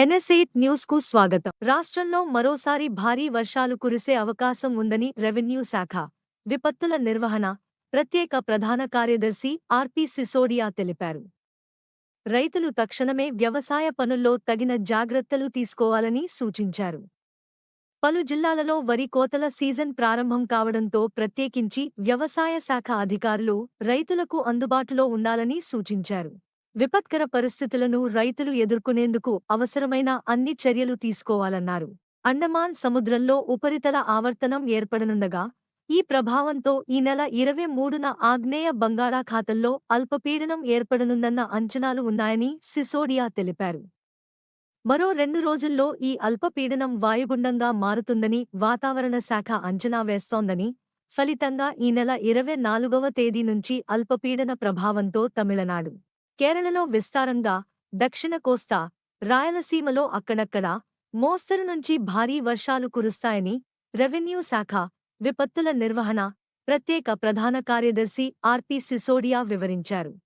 ఎన్ఎస్ఎయిట్ న్యూస్కు స్వాగతం. రాష్ట్రంలో మరోసారి భారీ వర్షాలు కురిసే అవకాశం ఉందని రెవెన్యూ శాఖ విపత్తుల నిర్వహణ ప్రత్యేక ప్రధాన కార్యదర్శి ఆర్పి సిసోడియా తెలిపారు. రైతులు తక్షణమే వ్యవసాయ పనుల్లో తగిన జాగ్రత్తలు తీసుకోవాలని సూచించారు. పలు జిల్లాలలో వరి కోతల సీజన్ ప్రారంభం కావడంతో ప్రత్యేకించి వ్యవసాయ శాఖ అధికారులు రైతులకు అందుబాటులో ఉండాలని సూచించారు. విపత్కర పరిస్థితులను రైతులు ఎదుర్కొనేందుకు అవసరమైన అన్ని చర్యలు తీసుకోవాలన్నారు. అండమాన్ సముద్రంలో ఉపరితల ఆవర్తనం ఏర్పడనుండగా ఈ ప్రభావంతో ఈ నెల ఇరవై మూడున ఆగ్నేయ బంగాళాఖాతంలో అల్పపీడనం ఏర్పడనుందన్న అంచనాలు ఉన్నాయని సిసోడియా తెలిపారు. మరో రెండు రోజుల్లో ఈ అల్పపీడనం వాయుగుండంగా మారుతుందని వాతావరణ శాఖ అంచనా వేస్తోందని ఫలితంగా ఈ నెల ఇరవై నాలుగవ తేదీ నుంచి అల్పపీడన ప్రభావంతో తమిళనాడు. కేరళలో విస్తారంగా దక్షిణ కోస్తా రాయలసీమలో అక్కడక్కడా మోస్తరు నుంచి భారీ వర్షాలు కురుస్తాయని రెవెన్యూ శాఖ విపత్తుల నిర్వహణ ప్రత్యేక ప్రధాన కార్యదర్శి ఆర్పి సిసోడియా వివరించారు.